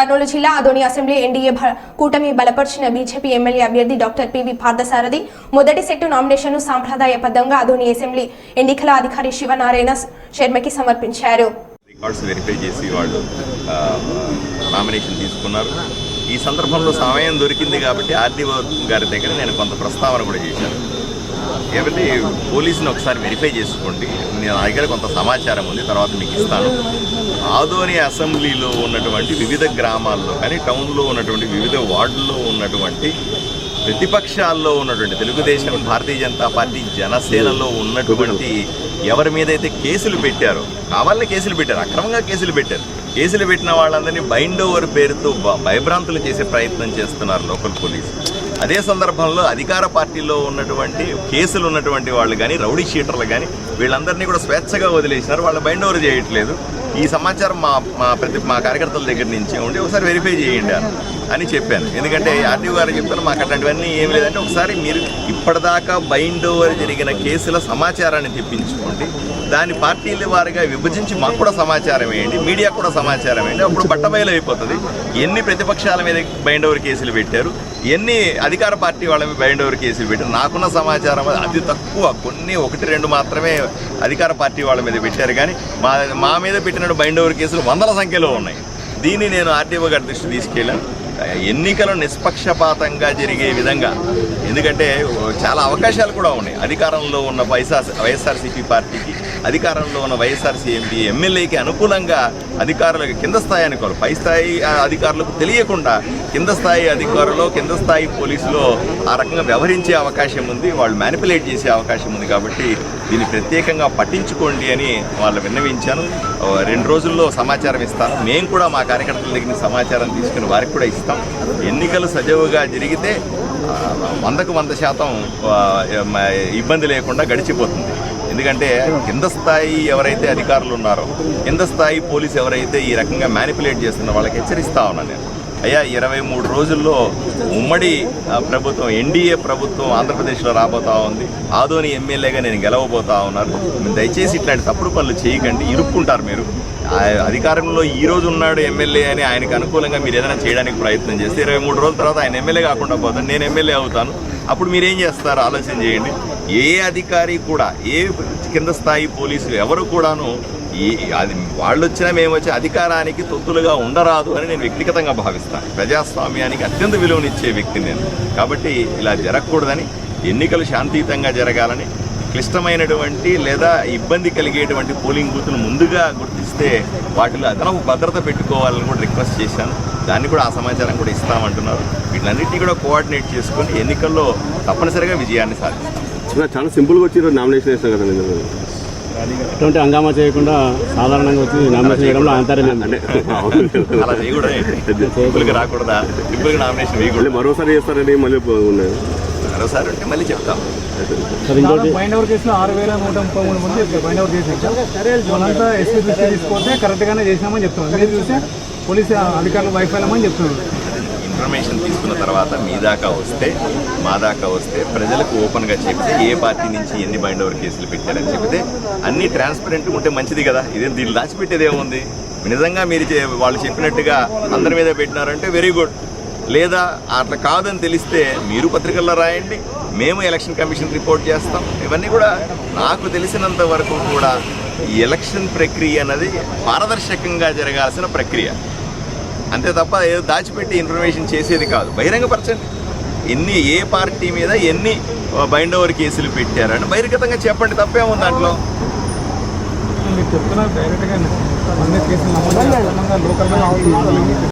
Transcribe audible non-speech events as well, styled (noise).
కర్నూలు జిల్లా Adoni assembly NDA కూటమి బలపరిచిన బీజేపీ ఎమ్మెల్యే అభ్యర్థి డాక్టర్ పివి పార్థసారథి మొదటి సెట్టు నామినేషన్ను సాంప్రదాయబద్ధంగా ఆదోని అసెంబ్లీ ఎన్నికల అధికారి శివనారాయణ శర్మకి సమర్పించారు రికార్డ్స్ వెరిఫై చేసి వాళ్ళు నామినేషన్ తీసుకున్నారు. ఈ సందర్భంలో సమయం దొరికింది కాబట్టి ఆర్డీఓ గారి దగ్గర నేను కొంత ప్రస్తావన కూడా చేశాను. ఏమంటే పోలీసుని ఒకసారి వెరిఫై చేసుకోండి. నేను నా దగ్గర కొంత సమాచారం ఉంది తర్వాత మీకు ఇస్తాను. ఆదోని అసెంబ్లీలో ఉన్నటువంటి వివిధ గ్రామాల్లో కానీ టౌన్లో ఉన్నటువంటి వివిధ వార్డుల్లో ఉన్నటువంటి ప్రతిపక్షాల్లో ఉన్నటువంటి తెలుగుదేశం భారతీయ జనతా పార్టీ జనసేనలో ఉన్నటువంటి ఎవరి మీద అయితే కేసులు పెట్టారో కావాలనే కేసులు పెట్టారు అక్రమంగా కేసులు పెట్టారు. కేసులు పెట్టిన వాళ్ళందరినీ బైండ్ ఓవర్ పేరుతో భయభ్రాంతులు చేసే ప్రయత్నం చేస్తున్నారు లోకల్ పోలీసు అదే సందర్భంలో అధికార పార్టీలో ఉన్నటువంటి కేసులు ఉన్నటువంటి వాళ్ళు కానీ రౌడీ షీటర్లు కానీ వీళ్ళందరినీ కూడా స్వేచ్ఛగా వదిలేసినారు. వాళ్ళు బైండ్ ఓవర్ చేయట్లేదు. ఈ సమాచారం మా మా ప్రతి మా కార్యకర్తల దగ్గర నుంచి ఉండి ఒకసారి వెరిఫై చేయండి అని చెప్పాను. ఎందుకంటే ఆర్టీఓ గారు చెప్పాను మాకు అట్లాంటివన్నీ ఏం లేదంటే ఒకసారి మీరు ఇప్పటిదాకా బైండ్ ఓవర్ జరిగిన కేసుల సమాచారాన్ని తెప్పించుకోండి. దాని పార్టీల వారిగా విభజించి మాకు కూడా సమాచారం వేయండి. మీడియా కూడా సమాచారం వేయండి. అప్పుడు బట్టబయలు అయిపోతుంది. ఎన్ని ప్రతిపక్షాల మీద బైండ్ ఓవర్ కేసులు పెట్టారు? ఎన్ని అధికార పార్టీ వాళ్ళ మీద బైండ్ ఓవర్ కేసులు పెట్టారు? నాకున్న సమాచారం అతి తక్కువ. కొన్ని ఒకటి రెండు మాత్రమే అధికార పార్టీ వాళ్ళ మీద పెట్టారు. కానీ మా మా మీద పెట్టిన బైండ్ ఓవర్ కేసులు వందల సంఖ్యలో ఉన్నాయి. దీన్ని నేను ఆర్టీఓ గారి దృష్టి తీసుకెళ్ళాను. ఎన్నికలు నిష్పక్షపాతంగా జరిగే విధంగా ఎందుకంటే చాలా అవకాశాలు కూడా ఉన్నాయి. అధికారంలో ఉన్న వైఎస్ఆర్ వైఎస్ఆర్సీపీ పార్టీకి అధికారంలో ఉన్న వైఎస్ఆర్సీ ఎంపీ ఎమ్మెల్యేకి అనుకూలంగా అధికారులకు కింద స్థాయి అనుకోరు పై స్థాయి అధికారులకు తెలియకుండా కింద స్థాయి అధికారులు కింద స్థాయి పోలీసులు ఆ రకంగా వ్యవహరించే అవకాశం ఉంది. వాళ్ళు మ్యానిపులేట్ చేసే అవకాశం ఉంది కాబట్టి దీన్ని ప్రత్యేకంగా పట్టించుకోండి అని వాళ్ళు విన్నవించాను. రెండు రోజుల్లో సమాచారం ఇస్తాను. మేము కూడా మా కార్యకర్తల దగ్గర సమాచారం తీసుకుని వారికి కూడా ఇస్తాం. ఎన్నికలు సజావుగా జరిగితే వందకు వంద శాతం ఇబ్బంది లేకుండా గడిచిపోతుంది. ఎందుకంటే కింద స్థాయి ఎవరైతే అధికారులు ఉన్నారో కింద స్థాయి పోలీసు ఎవరైతే ఈ రకంగా మ్యానిపులేట్ చేస్తున్నారో వాళ్ళకి హెచ్చరిస్తా ఉన్నాను నేను. అయ్యా ఇరవై మూడు రోజుల్లో ఉమ్మడి ఆ, ప్రభుత్వం ఎన్డీఏ ప్రభుత్వం ఆంధ్రప్రదేశ్లో రాబోతా ఉంది. ఆదోని ఎమ్మెల్యేగా నేను గెలవబోతా ఉన్నారు. దయచేసి ఇట్లాంటి తప్పుడు పనులు చేయకండి. ఇరుక్కుంటారు మీరు. అధికారంలో ఈ రోజు ఉన్నాడు ఎమ్మెల్యే అని ఆయనకు అనుకూలంగా మీరు ఏదైనా చేయడానికి ప్రయత్నం చేస్తే ఇరవై మూడు రోజుల తర్వాత ఆయన ఎమ్మెల్యే కాకుండా పోతాను నేను ఎమ్మెల్యే అవుతాను. అప్పుడు మీరేం చేస్తారు? ఆలోచన చేయండి. ఏ అధికారి కూడా ఏ కింద స్థాయి పోలీసులు ఎవరు కూడాను ఈ అది వాళ్ళు వచ్చినా మేము వచ్చి అధికారానికి తొత్తులుగా ఉండరాదు అని నేను వ్యక్తిగతంగా భావిస్తాను ప్రజాస్వామ్యానికి అత్యంత విలువనిచ్చే వ్యక్తి నేను. కాబట్టి ఇలా జరగకూడదని ఎన్నికలు శాంతియుతంగా జరగాలని క్లిష్టమైనటువంటి లేదా ఇబ్బంది కలిగేటువంటి పోలింగ్ బూత్లు ముందుగా గుర్తిస్తే వాటిలో అదనపు భద్రత పెట్టుకోవాలని కూడా రిక్వెస్ట్ చేశాను. దాన్ని కూడా ఆ సమాచారం కూడా ఇస్తామంటున్నారు. వీటిలన్నింటినీ కూడా కోఆర్డినేట్ చేసుకొని ఎన్నికల్లో తప్పనిసరిగా విజయాన్ని సాధిస్తాం. చాలా సింపుల్గా వచ్చి నామినేషన్ వేస్తాం కదా నేను ఎటువంటి హంగామా చేయకుండా సాధారణంగా వచ్చి నామినేషన్ చేయడంలో అంతరే. అలా చేయకూడదు (laughs) రాకూడదా? నామినేషన్ మరోసారి చేస్తారని మళ్ళీ ఉన్నాయి. మరోసారి ఉంటే మళ్ళీ చెప్తాం. బైండ్ ఓవర్ కేసులో ఆరు వేల నూట ముప్పై మూడు మంది బైండ్ ఓవర్ చేసి వాళ్ళంతా ఎస్పీ దృష్టి తీసుకొస్తే కరెక్ట్గానే చేసినామని చెప్తున్నారు. మీరు చూస్తే పోలీసు అధికారులు వైఫల్యమని చెప్తున్నారు. ఇన్ఫర్మేషన్ తీసుకున్న తర్వాత మీ దాకా వస్తే మా దాకా వస్తే ప్రజలకు ఓపెన్గా చెప్తే ఏ పార్టీ నుంచి ఎన్ని బైండ్ ఓవర్ కేసులు పెట్టారని చెప్తే అన్ని ట్రాన్స్పరెంట్ ఉంటే మంచిది కదా. ఇదే దీన్ని దాచిపెట్టేది ఏముంది? నిజంగా మీరు వాళ్ళు చెప్పినట్టుగా అందరి మీద పెట్టినారంటే వెరీ గుడ్ లేదా అట్లా కాదని తెలిస్తే మీరు పత్రికల్లో రాయండి. మేము ఎలక్షన్ కమిషన్ రిపోర్ట్ చేస్తాం. ఇవన్నీ కూడా నాకు తెలిసినంత వరకు కూడా ఎలక్షన్ ప్రక్రియ అన్నది పారదర్శకంగా జరగాల్సిన ప్రక్రియ. అంతే తప్ప ఏదో దాచిపెట్టి ఇన్ఫర్మేషన్ చేసేది కాదు. బహిరంగపరచండి. ఎన్ని ఏ పార్టీ మీద ఎన్ని బైండ్ ఓవర్ కేసులు పెట్టారని బహిర్గతంగా చెప్పండి. తప్పేముంది దాంట్లో. చెప్తున్నారు డైరెక్ట్గా లోకల్గా